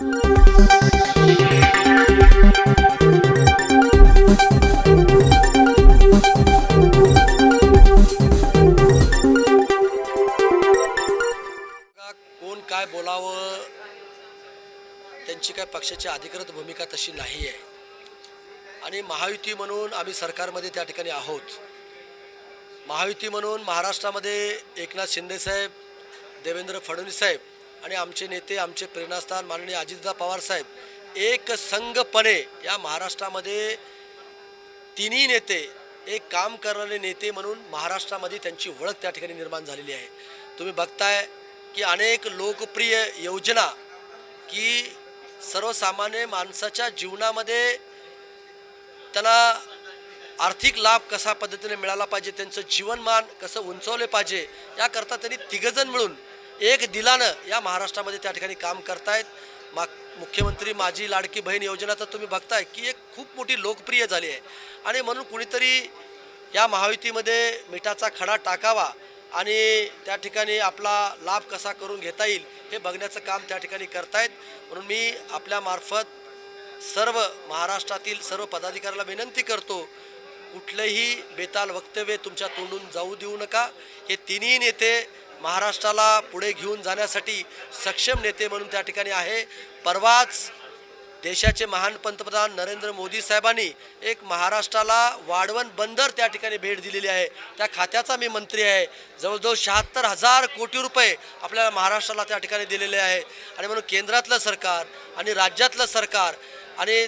कोण काय बोलावं? त्यांची काय पक्षाची अधिकृत भूमिका तशी नाही आहे आणि महायुती म्हणून आम्ही सरकारमध्ये त्या ठिकाणी आहोत. महायुती म्हणून महाराष्ट्रामध्ये एकनाथ शिंदेसाहेब देवेंद्र फडणवीस साहेब आणि आमचे नेते आमचे प्रेरणास्थान माननीय अजितदा पवार साहेब एक संघपणे या महाराष्ट्रामध्ये तिन्ही नेते एक काम करणारे नेते म्हणून महाराष्ट्रामध्ये त्यांची ओळख त्या ठिकाणी निर्माण झालेली आहे. तुम्ही बघताय की अनेक लोकप्रिय योजना की सर्वसामान्य माणसाच्या जीवनामध्ये त्यांना आर्थिक लाभ कसा पद्धतीने मिळाला पाहिजे त्यांचं जीवनमान कसं उंचवले पाहिजे याकरता त्यांनी तिघजण मिळून एक दिलानं या महाराष्ट्रामध्ये त्या ठिकाणी काम करतायत. मा मुख्यमंत्री माझी लाडकी बहीण योजना तर तुम्ही बघताय की एक खूप मोठी लोकप्रिय झाली आहे. आणि म्हणून कुणीतरी या महायुतीमध्ये मिठाचा खडा टाकावा आणि त्या ठिकाणी आपला लाभ कसा करून घेता येईल हे बघण्याचं काम त्या ठिकाणी करतायत. म्हणून मी आपल्यामार्फत सर्व महाराष्ट्रातील सर्व पदाधिकाऱ्याला विनंती करतो कुठलंही बेताल वक्तव्य तुमच्या तोंडून जाऊ देऊ नका. हे तिन्ही नेते महाराष्ट्राला पुढे घेऊन जाण्यासाठी सक्षम नेते म्हणून त्या ठिकाणी आहे. परवाच देशाचे महान पंतप्रधान नरेंद्र मोदी साहेबांनी एक महाराष्ट्राला वाढवण बंदर त्या ठिकाणी भेट दिलेली आहे. त्या खात्याचा मी मंत्री आहे. जवळजवळ शहात्तर हजार कोटी रुपये आपल्याला महाराष्ट्राला त्या ठिकाणी दिलेले आहे. आणि म्हणून केंद्रातलं सरकार आणि राज्यातलं सरकार आणि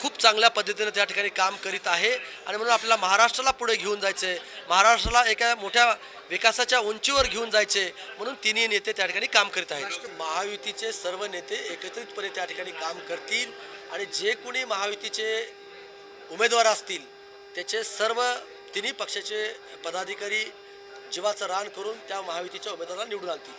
खूप चांगल्या पद्धतीनं त्या ठिकाणी काम करीत आहे. आणि म्हणून आपल्याला महाराष्ट्राला पुढे घेऊन जायचं आहे महाराष्ट्राला एका मोठ्या विकासाच्या उंचीवर घेऊन जायचे म्हणून तिन्ही नेते त्या ठिकाणी काम करीत आहेत. महायुतीचे सर्व नेते एकत्रितपणे त्या ठिकाणी काम करतील. आणि जे कोणी महायुतीचे उमेदवार असतील त्याचे सर्व तिन्ही पक्षाचे पदाधिकारी जीवाचं रान करून त्या महायुतीच्या उमेदवाराला निवडून आणतील.